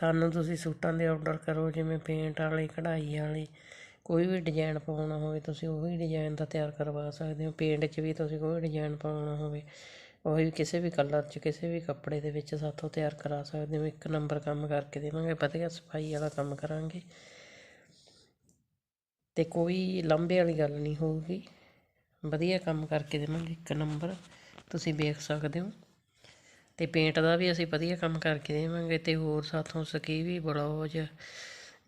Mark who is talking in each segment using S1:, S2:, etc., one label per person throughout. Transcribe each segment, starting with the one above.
S1: ਸਾਨੂੰ ਤੁਸੀਂ ਸੂਟਾਂ ਦੇ ਔਡਰ ਕਰੋ, ਜਿਵੇਂ ਪੇਂਟ ਵਾਲੇ, ਕਢਾਈ ਵਾਲੇ, ਕੋਈ ਵੀ ਡਿਜ਼ਾਇਨ ਪਾਉਣਾ ਹੋਵੇ, ਤੁਸੀਂ ਉਹੀ ਡਿਜ਼ਾਇਨ ਦਾ ਤਿਆਰ ਕਰਵਾ ਸਕਦੇ ਹੋ। ਪੇਂਟ 'ਚ ਵੀ ਤੁਸੀਂ ਕੋਈ ਡਿਜ਼ਾਇਨ ਪਾਉਣਾ ਹੋਵੇ, ਉਹੀ ਕਿਸੇ ਵੀ ਕਲਰ 'ਚ, ਕਿਸੇ ਵੀ ਕੱਪੜੇ ਦੇ ਵਿੱਚ ਸਾਥੋਂ ਤਿਆਰ ਕਰਾ ਸਕਦੇ ਹੋ। ਇੱਕ ਨੰਬਰ ਕੰਮ ਕਰਕੇ ਦੇਵਾਂਗੇ, ਵਧੀਆ ਸਫ਼ਾਈ ਵਾਲਾ ਕੰਮ ਕਰਾਂਗੇ। ਤੇ ਕੋਈ ਲੰਬੇ ਵਾਲੀ ਗੱਲ ਨਹੀਂ ਹੋਊਗੀ। ਵਧੀਆ ਕੰਮ ਕਰਕੇ ਦੇਵਾਂਗੇ ਇੱਕ ਨੰਬਰ ਤੁਸੀਂ ਵੇਖ ਸਕਦੇ ਹੋ। ਅਤੇ ਪੇਂਟ ਦਾ ਵੀ ਅਸੀਂ ਵਧੀਆ ਕੰਮ ਕਰਕੇ ਦੇਵਾਂਗੇ ਅਤੇ ਹੋਰ ਸਾਥੋਂ ਸਕੀ ਵੀ ਬਲੌਜ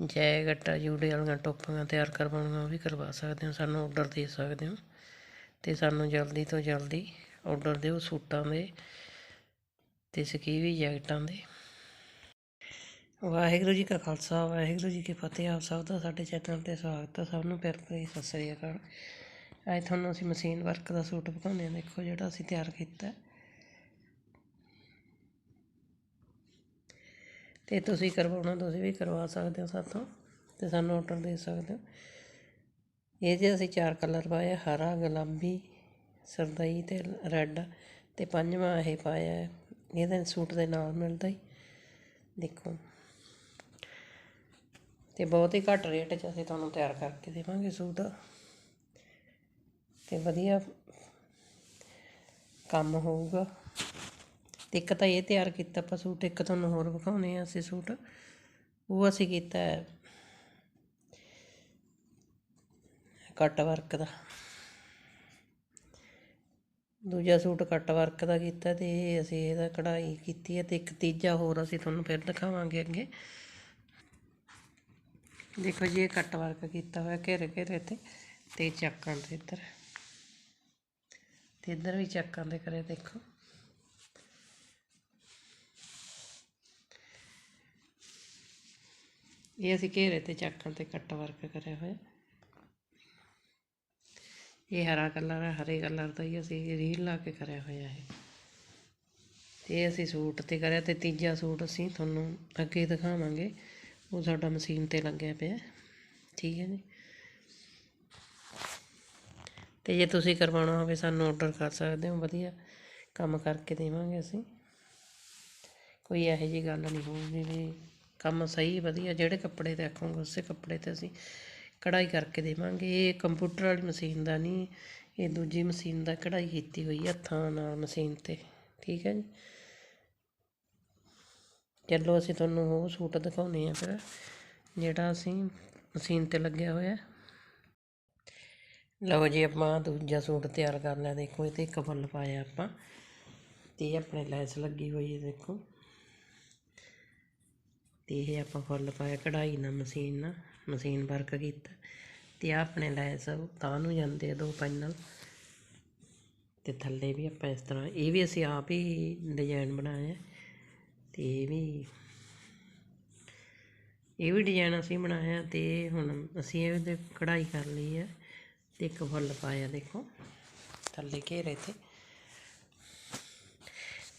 S1: ਜੈਕਟ ਜੂੜੇ ਵਾਲੀਆਂ ਟੋਪੀਆਂ ਤਿਆਰ ਕਰਵਾਉਣੀਆਂ, ਉਹ ਵੀ ਕਰਵਾ ਸਕਦੇ ਹੋ, ਸਾਨੂੰ ਆਰਡਰ ਦੇ ਸਕਦੇ ਹੋ। ਅਤੇ ਸਾਨੂੰ ਜਲਦੀ ਤੋਂ ਜਲਦੀ ਆਰਡਰ ਦਿਓ ਸੂਟਾਂ ਦੇ ਅਤੇ ਸਕੀਵੀ ਜੈਕਟਾਂ ਦੇ। ਵਾਹਿਗੁਰੂ ਜੀ ਕਾ ਖਾਲਸਾ, ਵਾਹਿਗੁਰੂ ਜੀ ਕੀ ਫਤਿਹ। ਆਪ ਸਭ ਦਾ ਸਾਡੇ ਚੈਨਲ ਤੇ ਸਵਾਗਤ ਹੈ ਸਭ ਨੂੰ ਪਿਆਰ ਭਰੀ ਸਤਿ ਸ੍ਰੀ ਅਕਾਲ। ਅੱਜ ਤੁਹਾਨੂੰ ਅਸੀਂ ਮਸ਼ੀਨ ਵਰਕ ਦਾ ਸੂਟ ਦਿਖਾਉਂਦੇ ਹਾਂ। ਦੇਖੋ ਜਿਹੜਾ ਅਸੀਂ ਤਿਆਰ ਕੀਤਾ। ਅਤੇ ਤੁਸੀਂ ਕਰਵਾਉਣਾ ਤੁਸੀਂ ਵੀ ਕਰਵਾ ਸਕਦੇ ਹੋ ਸਾਥੋਂ ਅਤੇ ਸਾਨੂੰ ਆਰਡਰ ਦੇ ਸਕਦੇ ਹੋ। ਇਹ ਜੇ ਅਸੀਂ ਚਾਰ ਕਲਰ ਪਾਏ ਆ, ਹਰਾ ਗੁਲਾਬੀ ਸਰਦਈ ਅਤੇ ਰੈੱਡ ਅਤੇ ਪੰਜਵਾਂ ਇਹ ਪਾਇਆ ਇਹਦੇ ਸੂਟ ਦੇ ਨਾਲ ਮਿਲਦਾ ਹੀ। ਦੇਖੋ। ਤੇ ਬਹੁਤ ਹੀ ਘੱਟ ਰੇਟ 'ਚ ਅਸੀਂ ਤੁਹਾਨੂੰ ਤਿਆਰ ਕਰਕੇ ਦੇਵਾਂਗੇ ਸੂਟ। ਤੇ ਵਧੀਆ ਕੰਮ ਹੋਊਗਾ। ਤੇ ਇੱਕ ਤਾਂ ਇਹ ਤਿਆਰ ਕੀਤਾ ਆਪਾਂ ਸੂਟ, ਇੱਕ ਤੁਹਾਨੂੰ ਹੋਰ ਵਿਖਾਉਨੇ ਆ ਅਸੀਂ ਸੂਟ। ਉਹ ਅਸੀਂ ਕੀਤਾ ਹੈ ਕੱਟ ਵਰਕ ਦਾ। ਦੂਜਾ ਸੂਟ ਕੱਟ ਵਰਕ ਦਾ ਕੀਤਾ ਤੇ ਇਹ ਅਸੀਂ ਇਹਦਾ ਕਢਾਈ ਕੀਤੀ ਹੈ ਤੇ ਇੱਕ ਤੀਜਾ ਹੋਰ ਅਸੀਂ ਤੁਹਾਨੂੰ ਫਿਰ ਦਿਖਾਵਾਂਗੇ ਅੱਗੇ। ਦੇਖੋ ਜੀ, ਇਹ ਕੱਟ ਵਰਕ ਕੀਤਾ ਹੋਇਆ ਘੇਰੇ ਘੇਰੇ ਤੇ ਤੇ ਚੱਕਾਂ ਤੇ ਇੱਧਰ। ਤੇ ਇੱਧਰ ਵੀ ਚੱਕਾਂ ਦੇ ਕਰੇ ਦੇਖੋ। ਇਹ ਅਸੀਂ ਘੇਰੇ ਤੇ ਚੱਕਾਂ ਤੇ ਕੱਟ ਵਰਕ ਕਰਿਆ ਹੋਇਆ ਇਹ ਹਰਾ ਕਲਰ ਹੈ, ਹਰੇ ਕਲਰ ਦਾ ਹੀ ਅਸੀਂ ਰੀਲ ਲਾ ਕੇ ਕਰਿਆ ਹੋਇਆ ਹੈ ਤੇ ਇਹ ਅਸੀਂ ਸੂਟ ਤੇ ਕਰਿਆ ਤੇ ਤੀਜਾ ਸੂਟ ਅਸੀਂ ਤੁਹਾਨੂੰ ਅੱਗੇ ਦਿਖਾਵਾਂਗੇ। ਉਹ ਸਾਡਾ ਮਸ਼ੀਨ ਤੇ ਲੱਗਿਆ ਪਿਆ, ਠੀਕ ਹੈ ਜੀ। ਤੇ ਜੇ ਤੁਸੀਂ ਕਰਵਾਉਣਾ ਹੋਵੇ ਸਾਨੂੰ ਆਰਡਰ ਕਰ ਸਕਦੇ ਹੋ, ਵਧੀਆ। ਕੰਮ ਕਰਕੇ ਦੇਵਾਂਗੇ ਅਸੀਂ। ਕੋਈ ਇਹੋ ਜਿਹੀ ਗੱਲ ਨਹੀਂ ਹੋਊਗੀ ਵੀ ਕੰਮ ਸਹੀ, ਵਧੀਆ, ਜਿਹੜੇ ਕੱਪੜੇ ਤੇ ਆਖੋਗੇ ਉਸੇ ਕੱਪੜੇ ਤੇ ਅਸੀਂ ਕਢਾਈ ਕਰਕੇ ਦੇਵਾਂਗੇ। ਇਹ ਕੰਪਿਊਟਰ ਵਾਲੀ ਮਸ਼ੀਨ ਦਾ ਨਹੀਂ, ਇਹ ਦੂਜੀ ਮਸ਼ੀਨ ਦਾ ਕਢਾਈ ਕੀਤੀ ਹੋਈ ਹੱਥਾਂ ਨਾਲ ਮਸ਼ੀਨ ਤੇ। ਠੀਕ ਹੈ ਜੀ? ਚਲੋ ਅਸੀਂ ਤੁਹਾਨੂੰ ਉਹ ਸੂਟ ਦਿਖਾਉਨੇ ਆ ਫਿਰ, ਜਿਹੜਾ ਅਸੀਂ ਮਸ਼ੀਨ ਤੇ ਲੱਗਿਆ ਹੋਇਆ। ਲਓ ਜੀ, ਆਪਾਂ ਦੂਜਾ ਸੂਟ ਤਿਆਰ ਕਰ ਲਿਆ। ਦੇਖੋ ਇਹ ਤੇ ਇੱਕ ਫੁੱਲ ਪਾਇਆ ਆਪਾਂ ਤੇ ਆਪਣੇ ਲੈਸ ਲੱਗੀ ਹੋਈ ਹੈ, ਦੇਖੋ। ਅਤੇ ਇਹ ਆਪਾਂ ਫੁੱਲ ਪਾਇਆ, ਕਢਾਈ ਨਾਲ ਮਸ਼ੀਨ ਨਾਲ, ਮਸ਼ੀਨ ਵਰਕ ਕੀਤਾ ਅਤੇ ਆਹ ਆਪਣੇ ਲੈਸ ਤਾਂ ਨੂੰ ਜਾਂਦੇ ਆ ਦੋ ਪੈਨਲ ਅਤੇ ਥੱਲੇ ਵੀ ਆਪਾਂ ਇਸ ਤਰ੍ਹਾਂ, ਇਹ ਵੀ ਅਸੀਂ ਆਪ ਹੀ ਡਿਜ਼ਾਈਨ ਬਣਾਇਆ ਅਤੇ ਇਹ ਵੀ ਇਹ ਵੀ ਡਿਜ਼ਾਈਨ ਅਸੀਂ ਬਣਾਇਆ ਤੇ ਹੁਣ ਅਸੀਂ ਇਹਦੇ ਕਢਾਈ ਕਰ ਲਈ ਹੈ ਤੇ ਇੱਕ ਫੁੱਲ ਪਾਇਆ ਦੇਖੋ, ਥੱਲੇ ਘੇਰੇ ਤੇ।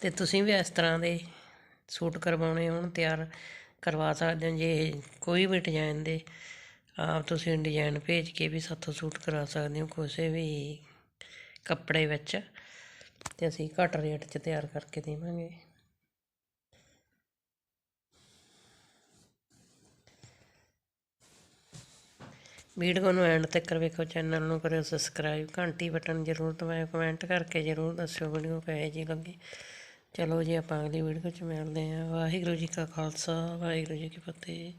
S1: ਤੇ ਤੁਸੀਂ ਵੀ ਇਸ ਤਰ੍ਹਾਂ ਦੇ ਸੂਟ ਕਰਵਾਉਣੇ ਹੋਣ ਤਿਆਰ ਕਰਵਾ ਸਕਦੇ ਹੋ ਜੇ ਕੋਈ ਵੀ ਡਿਜ਼ਾਈਨ ਦੇ ਆਪ ਤੁਸੀਂ ਡਿਜ਼ਾਈਨ ਭੇਜ ਕੇ ਵੀ ਸਾਥੋਂ ਸੂਟ ਕਰਾ ਸਕਦੇ ਹੋ ਕਿਸੇ ਵੀ ਕੱਪੜੇ ਵਿੱਚ ਤੇ ਅਸੀਂ ਘੱਟ ਰੇਟ 'ਚ ਤਿਆਰ ਕਰਕੇ ਦੇਵਾਂਗੇ। ਵੀਡੀਓ ਨੂੰ ਐਂਡ ਤੱਕ ਵੇਖੋ ਚੈਨਲ ਨੂੰ ਕਰਿਓ ਸਬਸਕ੍ਰਾਈਬ ਘੰਟੀ ਬਟਨ ਜ਼ਰੂਰ ਦਬਾਇਓ ਕਮੈਂਟ ਕਰਕੇ ਜ਼ਰੂਰ ਦੱਸਿਓ ਵੀਡੀਓ ਕਹੇ ਜਿਹੀ ਲੱਗੀ। ਚਲੋ ਜੀ ਆਪਾਂ ਅਗਲੀ ਵੀਡੀਓ 'ਚ ਮਿਲਦੇ ਹਾਂ। ਵਾਹਿਗੁਰੂ ਜੀ ਕਾ ਖਾਲਸਾ, ਵਾਹਿਗੁਰੂ ਜੀ ਕੀ ਫਤਿਹ।